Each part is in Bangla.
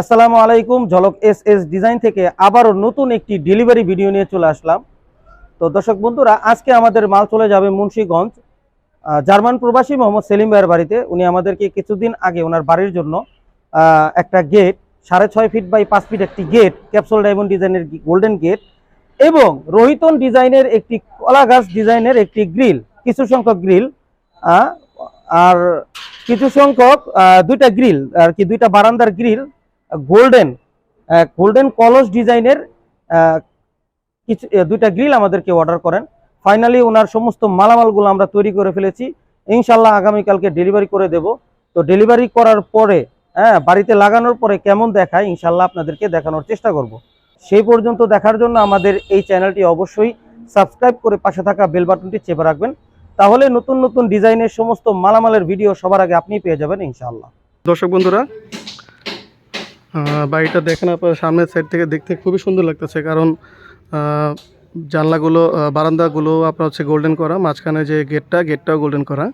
আসসালামু আলাইকুম, ঝলক এস এস ডিজাইন থেকে আবারও নতুন একটি ডেলিভারি ভিডিও নিয়ে চলে আসলাম। তো দর্শক বন্ধুরা, আজকে আমাদের মাল চলে যাবে মুন্সীগঞ্জ জার্মান প্রবাসী মোহাম্মদ সেলিম ভাইয়ের বাড়িতে। উনি আমাদেরকে কিছুদিন আগে ওনার বাড়ির জন্য একটা গেট, সাড়ে ছয় ফিট বাই পাঁচ ফিট একটি গেট, ক্যাপসুল ডায়মন্ড ডিজাইনের গোল্ডেন গেট এবং রোহিতন ডিজাইনের একটি কলা গাছ ডিজাইনের একটি গ্রিল, কিছু সংখ্যক গ্রিল আর কিছু সংখ্যক দুইটা গ্রিল, আর কি দুইটা বারান্দার গ্রিল গোল্ডেন গোল্ডেন কলস ডিজাইনের কিছু দুইটা গ্রিল আমাদেরকে অর্ডার করেন। ফাইনালি ওনার সমস্ত মালামালগুলো আমরা তৈরি করে ফেলেছি। ইনশাল্লাহ আগামীকালকে ডেলিভারি করে দেব। তো ডেলিভারি করার পরে হ্যাঁ বাড়িতে লাগানোর পরে কেমন দেখায় ইনশাল্লাহ আপনাদেরকে দেখানোর চেষ্টা করব। সেই পর্যন্ত দেখার জন্য আমাদের এই চ্যানেলটি অবশ্যই সাবস্ক্রাইব করে পাশে থাকা বেল বাটনটি চেপে রাখবেন। তাহলে নতুন নতুন ডিজাইনের সমস্ত মালামালের ভিডিও সবার আগে আপনি পেয়ে যাবেন, ইনশাআল্লাহ। দর্শক বন্ধুরা বাড়িটা দেখেন আপনার সামনের সাইড থেকে দেখতে খুবই সুন্দর লাগতেছে, কারণ জানলাগুলো বারান্দাগুলো আপনার হচ্ছে গোল্ডেন করা, মাঝখানে যে গেটটা গেটটাও গোল্ডেন করা।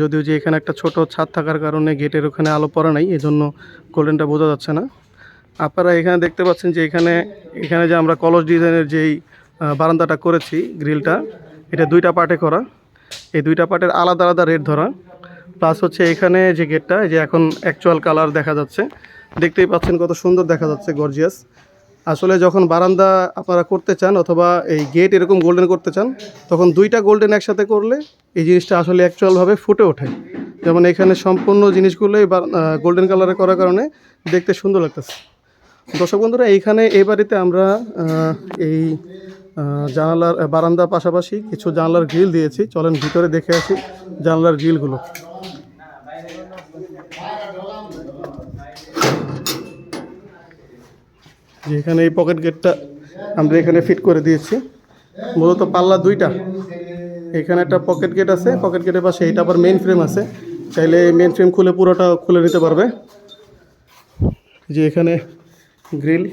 যদিও যে এখানে একটা ছোট ছাদ থাকার কারণে গেটের ওখানে আলো পড়া নাই, এজন্য গোল্ডেনটা বোঝা যাচ্ছে না। আপনারা এখানে দেখতে পাচ্ছেন যে এখানে এখানে যে আমরা কলস ডিজাইনের যেই বারান্দাটা করেছি গ্রিলটা এটা দুইটা পার্টে করা। এই দুইটা পার্টের আলাদা আলাদা রেট ধরা। প্লাস হচ্ছে এখানে যে গেটটা যে এখন অ্যাকচুয়াল কালার দেখা যাচ্ছে। দেখতেই পাচ্ছেন কত সুন্দর দেখা যাচ্ছে গর্জিয়াস আসলে যখন বারান্দা আপনারা করতে চান অথবা এই গেট এরকম গোল্ডেন করতে চান, তখন দুইটা গোল্ডেন একসাথে করলে এই জিনিসটা আসলে অ্যাকচুয়ালভাবে ফুটে ওঠে। যেমন এখানে সম্পূর্ণ জিনিসগুলোই গোল্ডেন কালারে করার কারণে দেখতে সুন্দর লাগতেছে। দর্শক বন্ধুরা, এইখানে এই বাড়িতে আমরা এই জানালার, বারান্দার পাশাপাশি কিছু জানলার গ্রিল দিয়েছি। চলেন ভিতরে দেখে আসি জানলার গ্রিলগুলো যে এখানে এই পকেট গেটটা আমরা এখানে ফিট করে দিয়েছি। মূলত পাল্লা দুইটা। এখানে একটা পকেট গেট আছে পকেট গেটের পাশে এটা আবার মেইন ফ্রেম আছে। চাইলে মেইন ফ্রেম খুলে পুরোটা খুলে নিতে পারবে। যে এখানে গ্রিল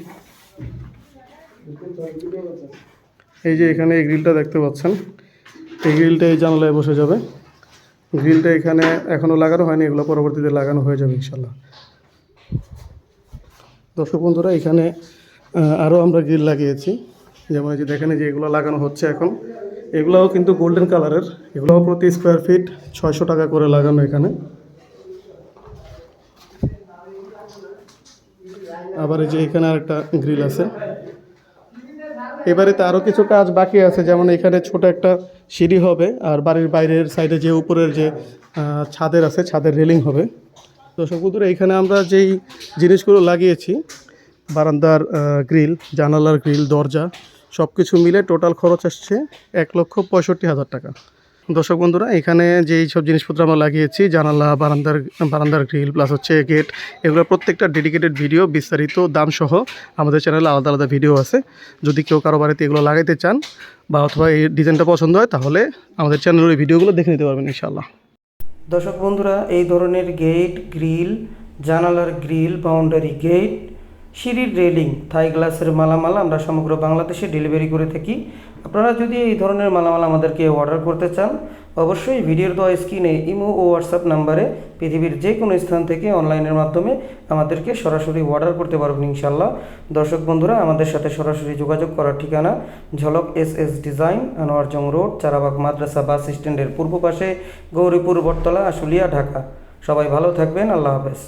এই যে এখানে এই গ্রিলটা দেখতে পাচ্ছেন। এই গ্রিলটা এই জানালায় বসে যাবে। গ্রিলটা এখানে এখনও লাগানো হয়নি, এগুলো পরবর্তীতে লাগানো হয়ে যাবে ইনশাল্লাহ দর্শক বন্ধুরা, এখানে আরও আমরা গ্রিল লাগিয়েছি। যেমন যে দেখেন যে এগুলো লাগানো হচ্ছে এখন। এগুলোও কিন্তু গোল্ডেন কালারের এগুলোও প্রতি স্কোয়ার ফিট ছয়শো টাকা করে লাগানো এখানে। আবার এই যে এখানে আরেকটা গ্রিল আছে। এবারে তো আরও কিছু কাজ বাকি আছে। যেমন এখানে ছোট একটা সিঁড়ি হবে আর বাড়ির বাইরের সাইডে যে উপরের যে ছাদের আছে, ছাদের রেলিং হবে। দর্শক বন্ধুরা এখানে আমরা যেই জিনিসগুলো লাগিয়েছি বারান্দার গ্রিল, জানালার গ্রিল, দরজা সব কিছু মিলে টোটাল খরচ আসছে এক লক্ষ পঁয়ষট্টি হাজার টাকা। দর্শক বন্ধুরা, এখানে যেই সব জিনিসপত্র আমরা লাগিয়েছি, জানালা, বারান্দার বারান্দার গ্রিল প্লাস হচ্ছে গেট এগুলো প্রত্যেকটা ডেডিকেটেড ভিডিও বিস্তারিত দাম সহ আমাদের চ্যানেলে আলাদা আলাদা ভিডিও আছে। যদি কেউ কারও বাড়িতে এগুলো লাগাইতে চান বা অথবা এই ডিজাইনটা পছন্দ হয়, তাহলে আমাদের চ্যানেলের ভিডিওগুলো দেখে নিতে পারবেন ইনশাল্লাহ দর্শক বন্ধুরা, এই ধরনের গেট গ্রিল, জানালার গ্রিল বাউন্ডারি গেট সিঁড়ির রেলিং, থাই গ্লাসের মালামাল আমরা সমগ্র বাংলাদেশে ডেলিভারি করে থাকি। আপনারা যদি এই ধরনের মালামাল আমাদেরকে অর্ডার করতে চান, অবশ্যই ভিডিওর দেওয়া স্ক্রিনে ইমো ও হোয়াটসঅ্যাপ নাম্বারে পৃথিবীর যে কোনো স্থান থেকে অনলাইনের মাধ্যমে আমাদেরকে সরাসরি অর্ডার করতে পারবেন ইনশাল্লাহ দর্শক বন্ধুরা, আমাদের সাথে সরাসরি যোগাযোগ করার ঠিকানা Jhalak S S design, Anwarjang road, Charabag মাদ্রাসা বাস স্ট্যান্ডের পূর্ব পাশে গৌরীপুর বটতলা, আশুলিয়া, ঢাকা। সবাই ভালো থাকবেন, আল্লাহ হাফেজ।